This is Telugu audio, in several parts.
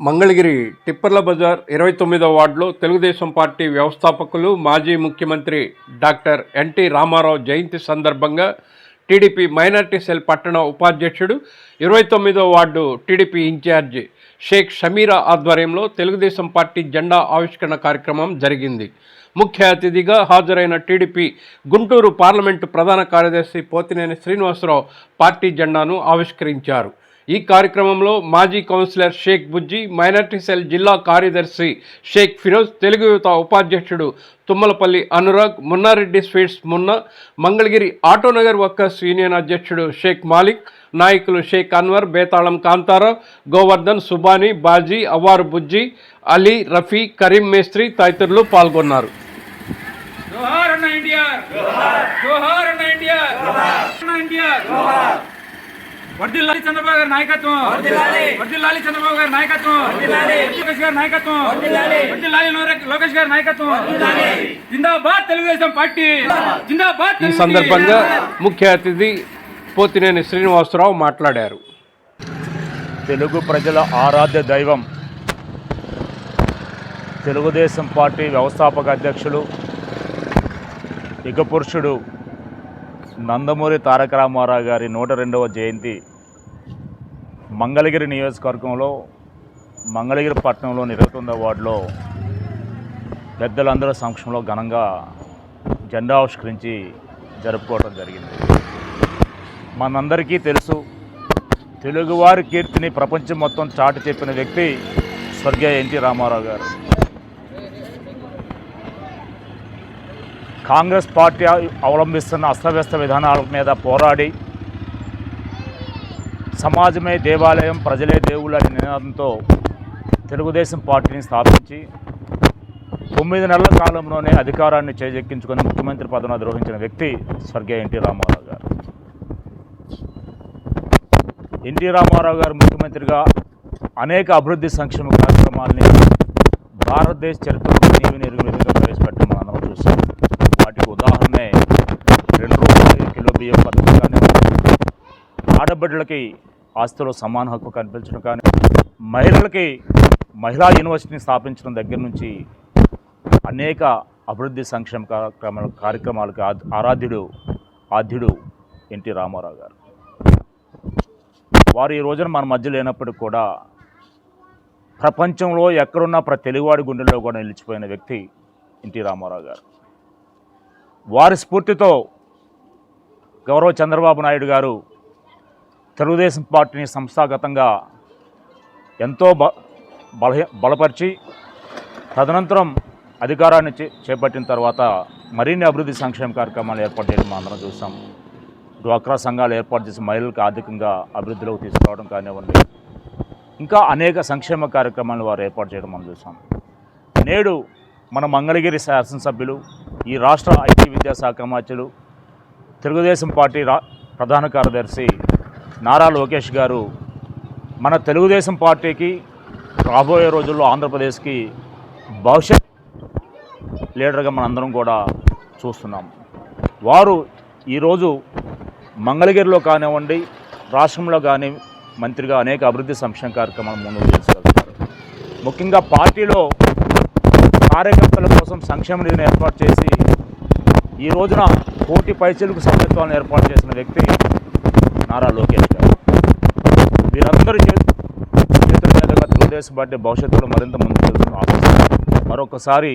మంగళగిరి టిప్పర్ల బజార్ ఇరవై తొమ్మిదో వార్డులో తెలుగుదేశం పార్టీ వ్యవస్థాపకులు మాజీ ముఖ్యమంత్రి డాక్టర్ ఎన్టీ రామారావు జయంతి సందర్భంగా టీడీపీ మైనార్టీ సెల్ పట్టణ ఉపాధ్యక్షుడు ఇరవై తొమ్మిదో ward TDP incharge Sheikh Shamira ఆధ్వర్యంలో తెలుగుదేశం పార్టీ జెండా ఆవిష్కరణ కార్యక్రమం జరిగింది. ముఖ్య అతిథిగా హాజరైన టీడీపీ గుంటూరు పార్లమెంటు ప్రధాన కార్యదర్శి పోతినేని శ్రీనివాసరావు పార్టీ జెండాను ఆవిష్కరించారు. ఈ కార్యక్రమంలో మాజీ councillor Sheikh Bujji minority cell జిల్లా కార్యదర్శి షేక్ ఫిరోజ్ తెలుగు యువత ఉపాధ్యక్షుడు Tummalapalli Anurag Munnareddy sweets Munna Mangalagiri Autonagar workers union అధ్యక్షుడు షేక్ మాలిక్ నాయకులు షేక్ అన్వర్ బేతాళం కాంతారావు గోవర్ధన్ సుబానీ బాజీ అవ్వారు బుజ్జి అలీ రఫీ కరీం మేస్త్రి తదితరులు పాల్గొన్నారు. జోహార్ అన్న ఇండియా జోహార్ అన్న ఇండియా అన్న ఇండియా వర్దిల్లాలి చంద్రబాబు గారి నాయకత్వం. వర్దిల్లాలి. చంద్రబాబు గారి నాయకత్వం. లోకేష్ గారి నాయకత్వం. వర్దిల్లాలి. లోకేష్ గారి నాయకత్వం. జిందాబాద్ తెలుగుదేశం పార్టీ. జిందాబాద్. ఈ సందర్భంగా ముఖ్య అతిథి పోతినేని శ్రీనివాసరావు మాట్లాడారు. తెలుగు ప్రజల ఆరాధ్య దైవం తెలుగుదేశం పార్టీ వ్యవస్థాపక అధ్యక్షులు యుగ పురుషుడు నందమూరి తారక రామారావు గారి నూట రెండవ జయంతి మంగళగిరి నియోజకవర్గంలో మంగళగిరి పట్టణంలోని ఇరవై తొమ్మిదవ వార్డులో పెద్దలందరూ సంక్షంలో ఘనంగా జెండా ఆవిష్కరించి జరుపుకోవడం జరిగింది. మనందరికీ తెలుసు తెలుగువారి కీర్తిని ప్రపంచం మొత్తం చాటు చెప్పిన వ్యక్తి స్వర్గీయ ఎన్టీ రామారావు గారు. కాంగ్రెస్ పార్టీ అవలంబిస్తున్న అస్తవ్యస్త విధానాల మీద పోరాడి సమాజమే దేవాలయం ప్రజలే దేవుళ్ళు అనే నినాదంతో తెలుగుదేశం పార్టీని స్థాపించి తొమ్మిది నెలల కాలంలోనే అధికారాన్ని చేజెక్కించుకుని ముఖ్యమంత్రి పదవిని అధిరోహించిన వ్యక్తి స్వర్గీయ ఎన్టీ రామారావు గారు. ఎన్టీ రామారావు గారు ముఖ్యమంత్రిగా అనేక అభివృద్ధి సంక్షేమ కార్యక్రమాల్ని భారతదేశ చరిత్రలో నీవి నెరుగు ప్రవేశపెట్టడం మనం అందరం చూసాం ఉదాహరణే రెండు రూపాయలు కిలో బియ్యం పథకం కానీ ఆడబిడ్డలకి ఆస్తిలో సమాన హక్కు కల్పించడం కానీ మహిళలకి మహిళా యూనివర్సిటీని స్థాపించడం దగ్గర నుంచి అనేక అభివృద్ధి సంక్షేమ కార్యక్రమాల కార్యక్రమాలకు ఆరాధ్యుడు ఆద్యుడు ఎన్టీ రామారావు గారు. వారు ఈ రోజున మన మధ్య లేనప్పటికి కూడా ప్రపంచంలో ఎక్కడున్నా ప్రతి తెలుగువాడి గుండెల్లో కూడా నిలిచిపోయిన వ్యక్తి ఎన్టీ రామారావు గారు. వారి స్ఫూర్తితో గౌరవ చంద్రబాబు నాయుడు గారు తెలుగుదేశం పార్టీని సంస్థాగతంగా ఎంతో బ బల బలపరిచి తదనంతరం అధికారాన్ని చే చేపట్టిన తర్వాత మరిన్ని అభివృద్ధి సంక్షేమ కార్యక్రమాలు ఏర్పాటు చేయడం మనం అందరం చూసాం. డ్వాక్రా సంఘాలు ఏర్పాటు చేసి మహిళలకు ఆర్థికంగా అభివృద్ధిలోకి తీసుకురావడం కానివ్వండి ఇంకా అనేక సంక్షేమ కార్యక్రమాలు వారు ఏర్పాటు చేయడం మనం చూసాం. నేడు మన మంగళగిరి శాసనసభ్యులు ఈ రాష్ట్ర ఐటీ విద్యాశాఖ మంత్రులు తెలుగుదేశం పార్టీ రా ప్రధాన కార్యదర్శి నారా లోకేష్ గారు మన తెలుగుదేశం పార్టీకి రాబోయే రోజుల్లో ఆంధ్రప్రదేశ్కి భవిష్యత్ లీడర్గా మనందరం కూడా చూస్తున్నాం. వారు ఈరోజు మంగళగిరిలో కానివ్వండి రాష్ట్రంలో కానీ మంత్రిగా అనేక అభివృద్ధి సంక్షేమ కార్యక్రమాలు ముందుకు తీసుకెళ్తున్నారు. ముఖ్యంగా పార్టీలో కార్యకర్తల కోసం సంక్షేమ నిధిని ఏర్పాటు చేసి ఈ రోజున కోటి పైచలకు సభ్యత్వాలను ఏర్పాటు చేసిన వ్యక్తి నారా లోకేష్ గారు. వీరందరూ చేతుల మీదుగా తెలుగుదేశం పార్టీ భవిష్యత్తులో మరింత ముందుకు వెళ్తున్న ఆశిస్తున్నాను మరొకసారి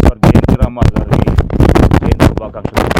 స్వర్గీయ ఎన్టీ రామారావు గారికి జయంతి శుభాకాంక్షలు